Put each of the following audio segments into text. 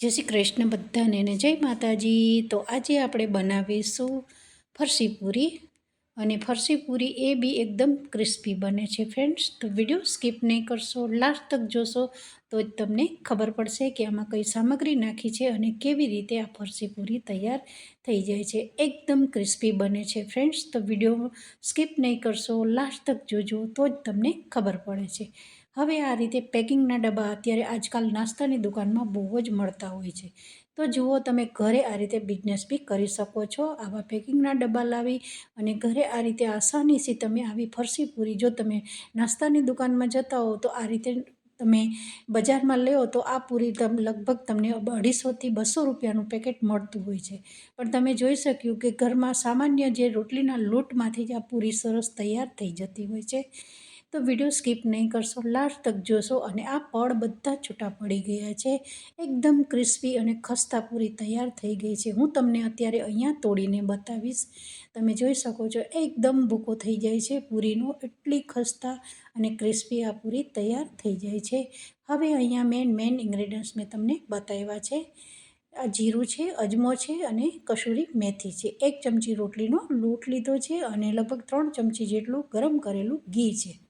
જય શ્રી કૃષ્ણ બધાને જય માતાજી. તો આજે આપણે બનાવીશું ફરસી પૂરી અને ફરસી પૂરી એ બી એકદમ ક્રિસ્પી બને છે ફ્રેન્ડ્સ. તો વીડિયો સ્કીપ નહીં કરશો, લાસ્ટ તક જોશો, તો જ તમને ખબર પડશે કે આમાં કઈ સામગ્રી નાખી છે અને કેવી રીતે આ ફરસી પૂરી તૈયાર થઈ જાય છે. એકદમ ક્રિસ્પી બને છે ફ્રેન્ડ્સ. તો વીડિયો સ્કીપ નહીં કરશો, લાસ્ટ તક જોજો, તો જ તમને ખબર પડે છે. હવે આ રીતે પેકિંગના ડબ્બા અત્યારે આજકાલ નાસ્તાની દુકાનમાં બહુ જ મળતા હોય છે. તો જુઓ તમે ઘરે આ રીતે બિઝનેસ બી કરી શકો છો, આવા પેકિંગના ડબ્બા લાવી અને ઘરે આ રીતે આસાનીથી તમે આવી ફરસી પૂરી જો તમે નાસ્તાની દુકાનમાં જતા હો તો આ રીતે તમે બજારમાં લ્યો તો આ પૂરી તમ લગભગ તમને અઢીસોથી બસો રૂપિયાનું પેકેટ મળતું હોય છે. પણ તમે જોઈ શક્યું કે ઘરમાં સામાન્ય જે રોટલીના લોટમાંથી જ આ પૂરી સરસ તૈયાર થઈ જતી હોય છે. તો વીડિયો સ્કીપ નહીં કરશો, લાસ્ટ તક જોશો અને આ પડ બધા છૂટા પડી ગયા છે. એકદમ ક્રિસ્પી અને ખસ્તા પૂરી તૈયાર થઈ ગઈ છે. હું તમને અત્યારે અહીંયા તોડીને બતાવીશ. તમે જોઈ શકો છો, એકદમ ભૂકો થઈ જાય છે. પૂરીનો એટલી ખસ્તા અને ક્રિસ્પી આ પૂરી તૈયાર થઈ જાય છે. હવે અહીંયા મેન મેન ઇન્ગ્રેડિયન્ટ્સ મેં તમને બતાવ્યા છે. આ જીરું છે, અજમો છે અને કસૂરી મેથી છે. એક ચમચી રોટલીનો લોટ લીધો છે અને લગભગ ત્રણ ચમચી જેટલું ગરમ કરેલું ઘી છે.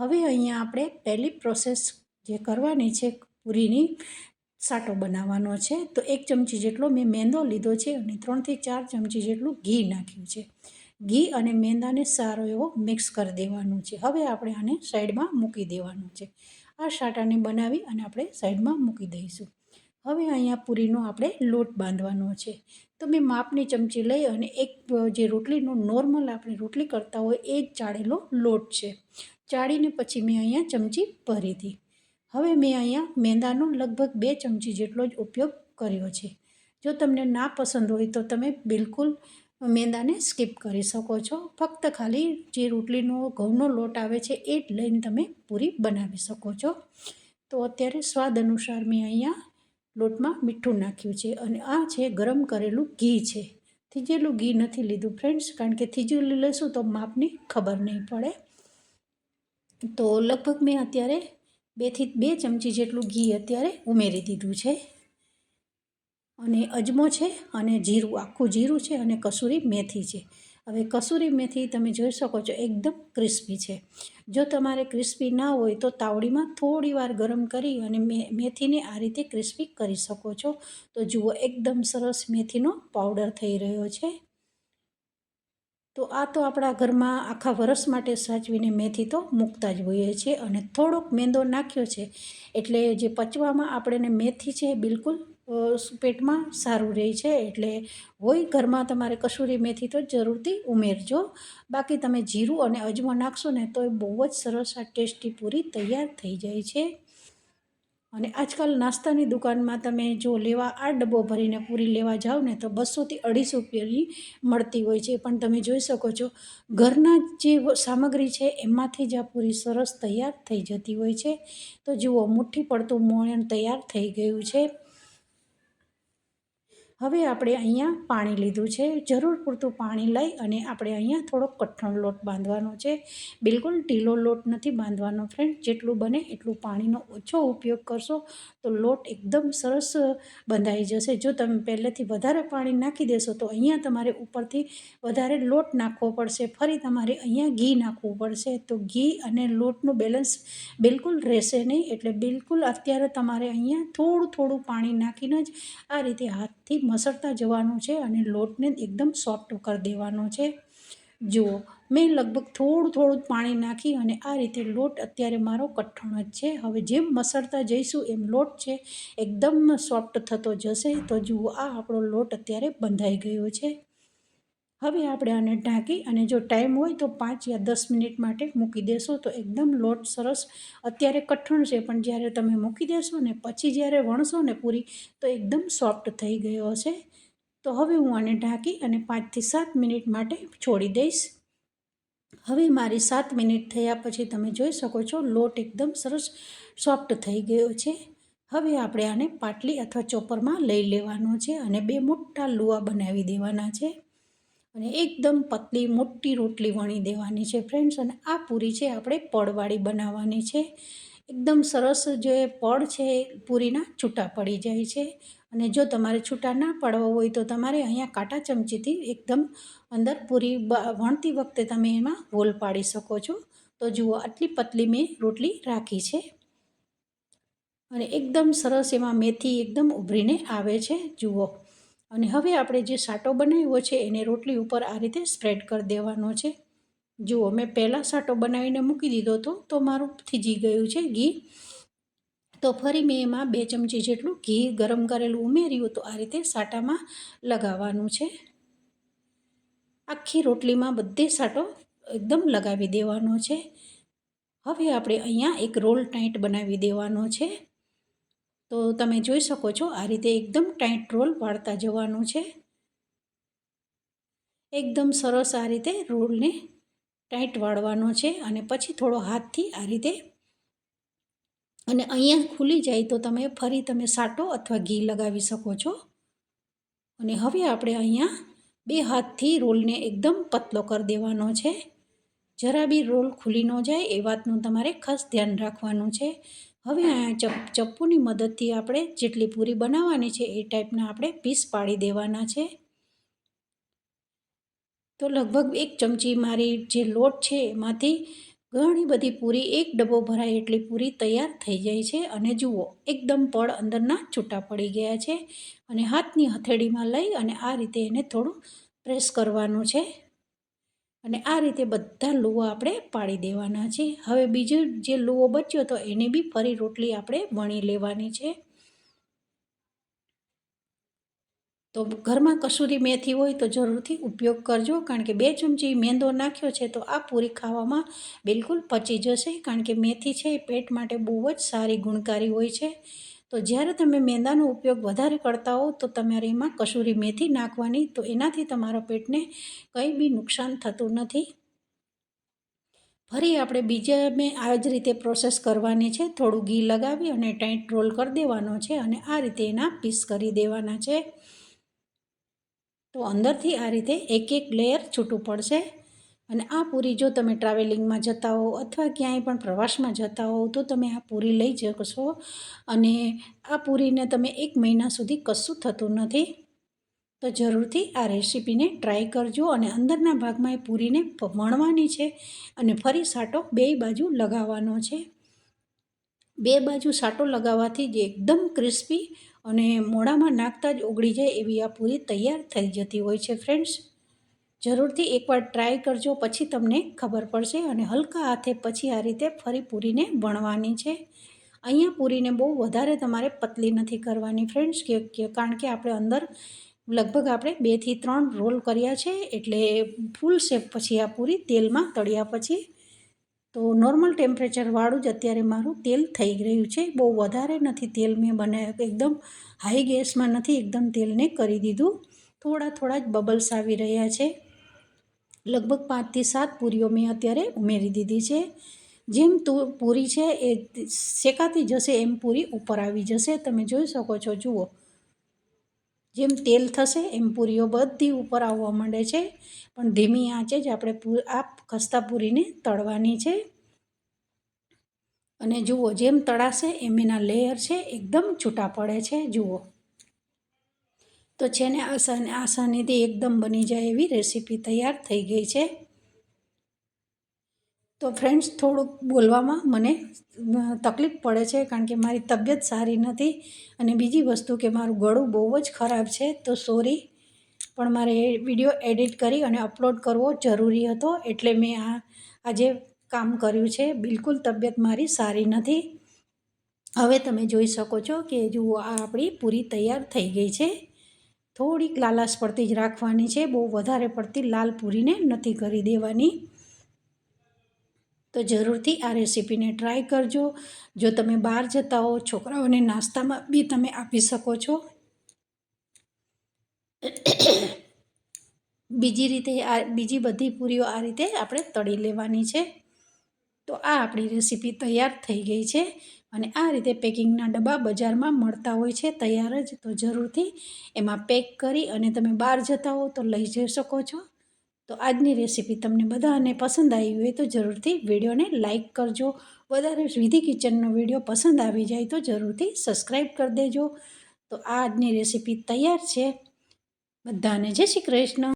હવે અહીંયા આપણે પહેલી પ્રોસેસ જે કરવાની છે, પૂરીની સાટો બનાવવાનો છે. તો એક ચમચી જેટલો મેં મેંદો લીધો છે અને ત્રણથી ચાર ચમચી જેટલું ઘી નાખ્યું છે. ઘી અને મેંદાને સારો એવો મિક્સ કરી દેવાનું છે. હવે આપણે આને સાઈડમાં મૂકી દેવાનું છે. આ સાટાને બનાવી અને આપણે સાઈડમાં મૂકી દઈશું. હવે અહીંયા પૂરીનો આપણે લોટ બાંધવાનો છે. તો મેં માપની ચમચી લઈ અને એક જે રોટલીનો નોર્મલ આપણે રોટલી કરતા હોય એ જ ચાળેલો લોટ છે. ચાળીને પછી મેં અહીંયા ચમચી ભરી હતી. હવે મેં અહીંયા મેંદાનો લગભગ બે ચમચી જેટલો જ ઉપયોગ કર્યો છે. જો તમને ના પસંદ હોય તો તમે બિલકુલ મેંદાને સ્કીપ કરી શકો છો. ફક્ત ખાલી જે રોટલીનો ઘઉંનો લોટ આવે છે એ જ લઈને તમે પૂરી બનાવી શકો છો. તો અત્યારે સ્વાદ અનુસાર મેં અહીંયા લોટમાં મીઠું નાખ્યું છે અને આ છે ગરમ કરેલું ઘી છે. થીજેલું ઘી નથી લીધું ફ્રેન્ડ્સ કારણ કે થીજેલું લેશું તો માપની ખબર નહીં પડે. તો લગભગ મેં અત્યારે બેથી બે ચમચી જેટલું ઘી અત્યારે ઉમેરી દીધું છે. અને અજમો છે અને જીરું, આખું જીરું છે અને કસૂરી મેથી છે. હવે કસૂરી મેથી તમે જોઈ શકો છો એકદમ ક્રિસ્પી છે. જો તમારે ક્રિસ્પી ના હોય તો તાવડીમાં થોડી વાર ગરમ કરી અને મેથીને આ રીતે ક્રિસ્પી કરી શકો છો. તો જુઓ, એકદમ સરસ મેથીનો પાવડર થઈ રહ્યો છે. તો આ તો આપણા ઘરમાં આખા વરસ માટે સાચવીને મેથી તો મૂકતા જ હોઈએ છીએ અને થોડોક મેંદો નાખ્યો છે એટલે જે પચવામાં આપણે મેથી છે બિલકુલ પેટમાં સારું રહે છે એટલે હોય ઘરમાં તમારે કસૂરી મેથી તો જરૂરથી ઉમેરજો. બાકી તમે જીરું અને અજમો નાખશો ને તો એ બહુ જ સરસ આ ટેસ્ટી પૂરી તૈયાર થઈ જાય છે. અને આજકાલ નાસ્તાની દુકાનમાં તમે જો લેવા આ ડબ્બો ભરીને પૂરી લેવા જાઓ ને તો બસોથી અઢીસો રૂપિયાની મળતી હોય છે. પણ તમે જોઈ શકો છો. ઘરના જે સામગ્રી છે એમાંથી જ આ પૂરી સરસ તૈયાર થઈ જતી હોય છે. તો જુઓ, મુઠ્ઠી પડતું મોયણ તૈયાર થઈ ગયું છે. હવે આપણે અહીંયા પાણી લીધું છે. જરૂર પૂરતું પાણી લઈ અને આપણે અહીંયા થોડોક કઠણ લોટ બાંધવાનો છે. બિલકુલ ઢીલો લોટ નથી બાંધવાનો ફ્રેન્ડ જેટલું બને એટલું પાણીનો ઓછો ઉપયોગ કરશો તો લોટ એકદમ સરસ બંધાઈ જશે. જો તમે પહેલેથી વધારે પાણી નાખી દેશો તો અહીંયા તમારે ઉપરથી વધારે લોટ નાખવો પડશે. ફરી તમારે અહીંયા ઘી નાખવું પડશે. તો ઘી અને લોટનું બેલેન્સ બિલકુલ રહેશે નહીં. એટલે બિલકુલ અત્યારે તમારે અહીંયા થોડું થોડું પાણી નાખીને જ આ રીતે હાથથી મસળતા જવાનું છે અને લોટને એકદમ સોફ્ટ કરી દેવાનો છે. જુઓ, મેં લગભગ થોડું થોડું પાણી નાખી અને આ રીતે લોટ અત્યારે મારો કઠણ જ છે. હવે જેમ મસળતા જઈશું એમ લોટ છે, એકદમ સોફ્ટ થતો જશે. તો જુઓ, આ આપણો લોટ અત્યારે બંધાઈ ગયો છે. હવે આપણે આને ઢાંકી અને જો ટાઈમ હોય તો પાંચ યા દસ મિનિટ માટે મૂકી દેશો તો એકદમ લોટ સરસ, અત્યારે કઠણ છે, પણ જ્યારે તમે મૂકી દેશો ને પછી જ્યારે વણશો ને પૂરી, તો એકદમ સોફ્ટ થઈ ગયો હશે. તો હવે હું આને ઢાંકી અને પાંચથી સાત મિનિટ માટે છોડી દઈશ. હવે મારી સાત મિનિટ થયા પછી તમે જોઈ શકો છો, લોટ એકદમ સરસ સોફ્ટ થઈ ગયો છે. હવે આપણે આને પાટલી અથવા ચોપરમાં લઈ લેવાનો છે અને બે મોટા લુવા બનાવી દેવાના છે. અને એકદમ પતલી મોટી રોટલી વણી દેવાની છે ફ્રેન્ડ્સ અને આ પૂરી છે આપણે પડવાળી બનાવવાની છે. એકદમ સરસ જે પડ છે પૂરીના છૂટા પડી જાય છે. અને જો તમારે છૂટા ના પાડવા હોય તો તમારે અહીંયા કાંટા ચમચીથી એકદમ અંદર પૂરી વણતી વખતે તમે એમાં હોલ પાડી શકો છો. તો જુઓ, આટલી પતલી મેં રોટલી રાખી છે. અને એકદમ સરસ એમાં મેથી એકદમ ઉભરીને આવે છે. જુઓ અને હવે આપણે જે સાટો બનાવ્યો છે એને રોટલી ઉપર આ રીતે સ્પ્રેડ કરી દેવાનો છે. જુઓ મેં પહેલાં સાટો બનાવીને મૂકી દીધો હતો, તો મારું થીજી ગયું છે ઘી. તો ફરી મેં એમાં બે ચમચી જેટલું ઘી ગરમ કરેલું ઉમેર્યું તો આ રીતે સાટામાં લગાવવાનું છે. આખી રોટલીમાં બધે સાટો એકદમ લગાવી દેવાનો છે. હવે આપણે અહીંયા એક રોલ ટાઈટ બનાવી દેવાનો છે. તો તમે જોઈ શકો છો, આ રીતે એકદમ ટાઈટ રોલ વાળતા જવાનું છે. એકદમ સરસ આ રીતે રોલને ટાઈટ વાળવાનો છે અને પછી થોડો હાથથી આ રીતે અને અહીંયા ખુલી જાય તો તમે ફરી તમે સાટો અથવા ઘી લગાવી શકો છો. અને હવે આપણે અહીંયા બે હાથથી રોલને એકદમ પતલો કરી દેવાનો છે. જરા બી રોલ ખુલી ન જાય એ વાતનું તમારે ખાસ ધ્યાન રાખવાનું છે. હવે આ ચપ, ચપ્પુની મદદથી આપણે જેટલી પૂરી બનાવવાની છે એ ટાઈપના આપણે પીસ પાડી દેવાના છે. તો લગભગ એક ચમચી મારી જે લોટ છે એમાંથી ઘણી બધી પૂરી, એક ડબ્બો ભરાય એટલી પૂરી તૈયાર થઈ જાય છે. અને જુઓ, એકદમ પડ અંદરના છૂટા પડી ગયા છે. અને હાથની હથેળીમાં લઈ અને આ રીતે એને થોડું પ્રેસ કરવાનું છે. અને આ રીતે બધા લુઓ આપણે પાડી દેવાના છે. હવે બીજો જે લુઓ બચ્યો તો એને બી ફરી રોટલી આપણે વણી લેવાની છે. તો ઘરમાં કસૂરી મેથી હોય તો જરૂરથી ઉપયોગ કરજો, કારણ કે બે ચમચી મેંદો નાખ્યો છે તો આ પૂરી ખાવામાં બિલકુલ પચી જશે, કારણ કે મેથી છે એ પેટ માટે બહુ જ સારી ગુણકારી હોય છે. તો જ્યારે તમે મેંદાનો ઉપયોગ વધારે કરતા હો તો તમારે એમાં કસૂરી મેથી નાખવાની, તો એનાથી તમારા પેટને કંઈ બી નુકસાન થતું નથી. ફરી આપણે બીજા મેં આ જ રીતે પ્રોસેસ કરવાની છે, થોડું ઘી લગાવી અને ટાઈટ રોલ કરી દેવાનો છે અને આ રીતે એના પીસ કરી દેવાના છે. તો અંદરથી આ રીતે એક એક લેયર છૂટું પડશે અને આ પૂરી જો તમે ટ્રાવેલિંગમાં જતા હો અથવા ક્યાંય પણ પ્રવાસમાં જતા હો તો તમે આ પૂરી લઈ શકશો અને આ પૂરીને તમે એક મહિના સુધી કશું થતું નથી. તો જરૂરથી આ રેસીપીને ટ્રાય કરજો અને અંદરના ભાગમાં એ પૂરીને વણવાની છે અને ફરી સાટો બે બાજુ લગાવવાનો છે. બે બાજુ સાટો લગાવવાથી જે એકદમ ક્રિસ્પી અને મોઢામાં નાખતા જ ઓગળી જાય એવી આ પૂરી તૈયાર થઈ જતી હોય છે ફ્રેન્ડ્સ જરૂરથી એકવાર ટ્રાય કરજો, પછી તમને ખબર પડશે અને હલકા હાથે પછી આ રીતે ફરી પૂરીને વણવાની છે. અહીંયા પૂરીને બહુ વધારે તમારે પતલી નથી કરવાની ફ્રેન્ડ્સ કે કારણ કે આપણે અંદર લગભગ આપણે બેથી ત્રણ રોલ કર્યા છે, એટલે ફૂલ શેપ પછી આ પૂરી તેલમાં તળ્યા પછી તો નોર્મલ ટેમ્પરેચરવાળું જ અત્યારે મારું તેલ થઈ રહ્યું છે. બહુ વધારે નથી તેલ મેં બનાવ્યું એકદમ હાઈ ગેસમાં નથી એકદમ તેલને કરી દીધું. થોડા થોડા જ બબલ્સ આવી રહ્યા છે. લગભગ પાંચથી સાત પૂરીઓ મેં અત્યારે ઉમેરી દીધી છે. જેમ તું પૂરી છે એ શેકાતી જશે એમ પૂરી ઉપર આવી જશે. તમે જોઈ શકો છો. જુઓ. જેમ તેલ થશે, એમ પૂરીઓ બધી ઉપર આવવા માંડે છે. પણ ધીમી આંચે જ આપણે આ ખસ્તા પૂરીને તળવાની છે. અને જુઓ, જેમ તળાશે એમ એના લેયર છે એકદમ છૂટા પડે છે, જુઓ. તો છે ને આસાની, આસાનીથી એકદમ બની જાય એવી રેસીપી તૈયાર થઈ ગઈ છે. તો ફ્રેન્ડ્સ થોડુંક બોલવામાં મને તકલીફ પડે છે કારણ કે મારી તબિયત સારી નથી અને બીજી વસ્તુ કે મારું ગળું બહુ જ ખરાબ છે, તો સોરી પણ મારે એ વીડિયો એડિટ કરી અને અપલોડ કરવો જરૂરી હતો એટલે મેં આ, આજે કામ કર્યું છે. બિલકુલ તબિયત મારી સારી નથી. હવે તમે જોઈ શકો છો કે જુઓ, આ આપણી પૂરી તૈયાર થઈ ગઈ છે. થોડીક લાલાશ પડતી જ રાખવાની છે, બહુ વધારે પડતી લાલ પૂરીને નથી કરી દેવાની. તો જરૂરથી આ રેસીપીને ટ્રાય કરજો. જો તમે બહાર જતા હો, છોકરાઓને નાસ્તામાં બી તમે આપી શકો છો. બીજી રીતે આ, બીજી બધી પૂરીઓ આ રીતે આપણે તળી લેવાની છે. તો આ આપણી રેસીપી તૈયાર થઈ ગઈ છે અને આ રીતે પેકિંગના ડબ્બા બજારમાં મળતા હોય છે તૈયાર જ. તો જરૂરથી એમાં પેક કરી અને તમે બહાર જતા હો તો લઈ જઈ શકો છો. તો આજની રેસીપી તમને બધાને પસંદ આવી હોય તો જરૂરથી વિડીયોને લાઇક કરજો. વધારે વિધિ કિચનનો વીડિયો પસંદ આવી જાય તો જરૂરથી સબસ્ક્રાઈબ કરી દેજો. તો આ આજની રેસીપી તૈયાર છે. બધાને જય શ્રી કૃષ્ણ.